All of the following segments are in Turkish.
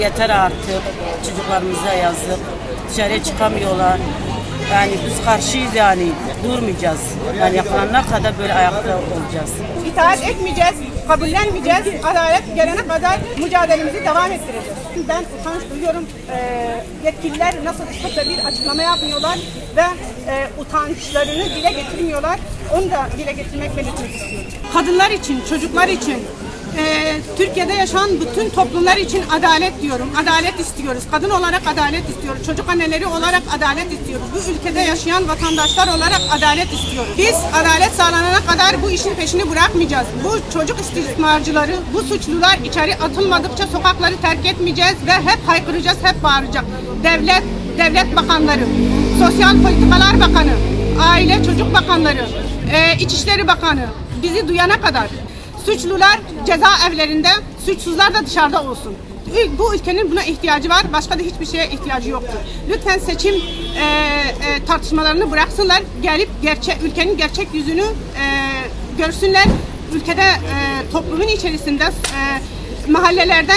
Yeter artık. Çocuklarımıza yazık. Dışarıya çıkamıyorlar. Yani biz karşıyız yani. Durmayacağız. Yani yakalanana kadar böyle ayakta olacağız. İtaat etmeyeceğiz, kabullenmeyeceğiz. Adalet gelene kadar mücadelemizi devam ettireceğiz. Ben utanç duyuyorum. Ee, yetkililer nasıl da bir açıklama yapmıyorlar ve e, utançlarını dile getirmiyorlar. Onu da dile getirmek belirtmek istiyorum. Kadınlar için, çocuklar için, e, Türkiye'de yaşayan bütün toplumlar için adalet diyorum. Adalet istiyoruz. Kadın olarak adalet istiyoruz. Çocuk anneleri olarak adalet istiyoruz. Bu ülkede yaşayan vatandaşlar olarak adalet istiyoruz. Biz adalet sağlanana kadar bu işin peşini bırakmayacağız. Bu çocuk istismarcıları, bu suçlular içeri atılmadıkça sokakları terk etmeyeceğiz ve hep haykıracağız, hep bağıracak. Devlet, devlet bakanları, Sosyal Politikalar Bakanı, Aile Çocuk Bakanları, e, İçişleri Bakanı bizi duyana kadar Suçlular cezaevlerinde, suçsuzlar da dışarıda olsun. Bu ülkenin buna ihtiyacı var. Başka da hiçbir şeye ihtiyacı yoktur. Lütfen seçim e, e, tartışmalarını bıraksınlar. Gelip gerçek ülkenin gerçek yüzünü e, görsünler. Ülkede e, toplumun içerisinde e, mahallelerde,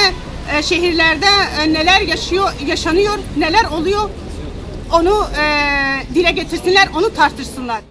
e, şehirlerde e, neler yaşıyor, yaşanıyor, neler oluyor onu e, dile getirsinler, onu tartışsınlar.